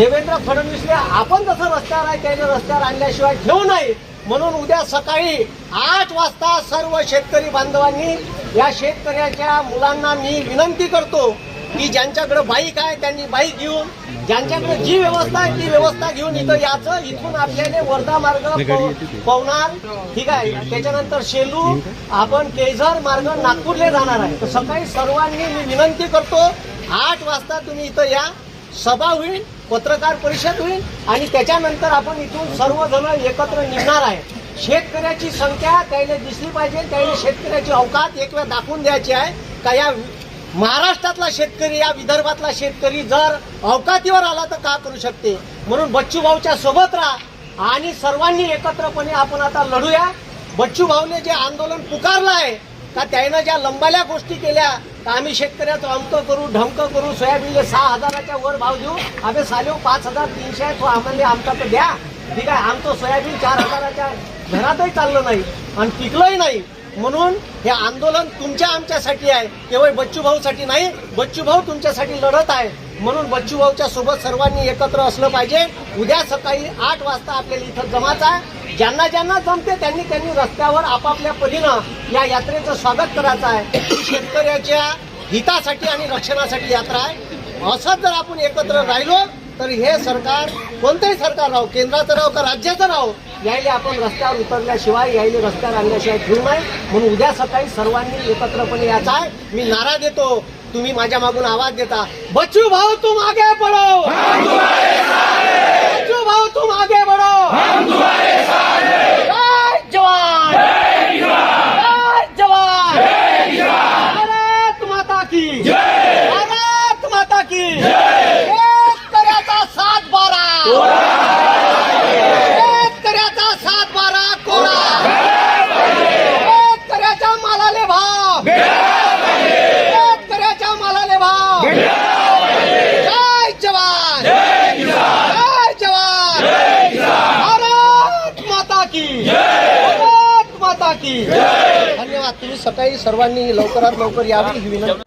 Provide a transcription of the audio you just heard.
देवेंद्र फडणवीसने आपण जसं रस्त्यावर आहे त्याने रस्त्यावर आणल्याशिवाय ठेवू नये. म्हणून उद्या सकाळी आठ वाजता सर्व शेतकरी बांधवांनी या शेतकऱ्याच्या मुलांना मी विनंती करतो की ज्यांच्याकडे बाईक आहे त्यांनी बाईक घेऊन ज्यांच्याकडे जी व्यवस्था आहे ती व्यवस्था घेऊन इथं याचं. इथून आपल्याला वर्धा मार्ग पव- पवनार ठीक आहे. त्याच्यानंतर शेलू आपण केझर मार्ग नागपूरला जाणार आहे. तर सकाळी सर्वांनी मी विनंती करतो आठ वाजता तुम्ही इथं या. सभा होईल पत्रकार परिषद होईल आणि त्याच्यानंतर आपण इथून सर्वजण एकत्र निघणार आहे. शेतकऱ्याची संख्या त्याला दिसली पाहिजे त्याने शेतकऱ्याची अवकात एक वेळ दाखवून द्यायची आहे. का या महाराष्ट्रातला शेतकरी या विदर्भातला शेतकरी जर अवकातीवर आला तर का करू शकते? म्हणून बच्चू भाऊच्या सोबत राहा आणि सर्वांनी एकत्रपणे आपण आता लढूया. बच्चू भाऊने जे आंदोलन पुकारलं आहे का त्यानं ज्या लंबाल्या गोष्टी केल्या आम्ही शेतकऱ्याचं अमकं करू ढमकं करू सोयाबीनले सहा हजाराच्या वर भाव देऊ. आम्ही सालेव पाच हजार तीनशे आहे तो आम्हाला आमचा तर द्या. ठीक आहे आमचं सोयाबीन चार हजाराच्या घरातही चाललं नाही आणि पिकलंही नाही. म्हणून हे आंदोलन तुमच्या आमच्यासाठी आहे. केवळ बच्चू भाऊसाठी नाही बच्चू भाऊ तुमच्यासाठी लढत आहे. म्हणून बच्चू भाऊच्या सोबत सर्वांनी एकत्र असलं पाहिजे. उद्या सकाळी आठ वाजता आपल्याला इथं जमाचा आहे. ज्यांना ज्यांना जमते त्यांनी त्यांनी रस्त्यावर आपापल्या परीनं या यात्रेचं स्वागत करायचं आहे. शेतकऱ्याच्या हितासाठी आणि रक्षणासाठी यात्रा आहे. असंच जर आपण एकत्र राहिलो तर हे सरकार कोणतंही सरकार राहो केंद्राचं राहो का राज्याचं राहो यायला आपण रस्त्यावर उतरल्याशिवाय यायले रस्त्यावर आणल्याशिवाय ठेवू नये. म्हणून उद्या सकाळी सर्वांनी एकत्रपणे याचा आहे. मी नारा देतो. तुम्ही माझ्या मागून आवाज देता. बचू भाऊ तू मागे पडो बच्चू भाऊ तुम आगे बढ़ो जय जवान जय जवान भारत माता की भारत माता की शेतकऱ्याचा सात बारा शेतकऱ्याचा सात बारा कोरा शेतकऱ्याच्या मालाले भाव शेतकऱ्याच्या मालाले भाव जय जवान। जय जवान। भारत माता की। भारत माता की। धन्यवाद तुम्ही सकाळी सर्वांनी लवकरात लवकर यावी ही विनंती.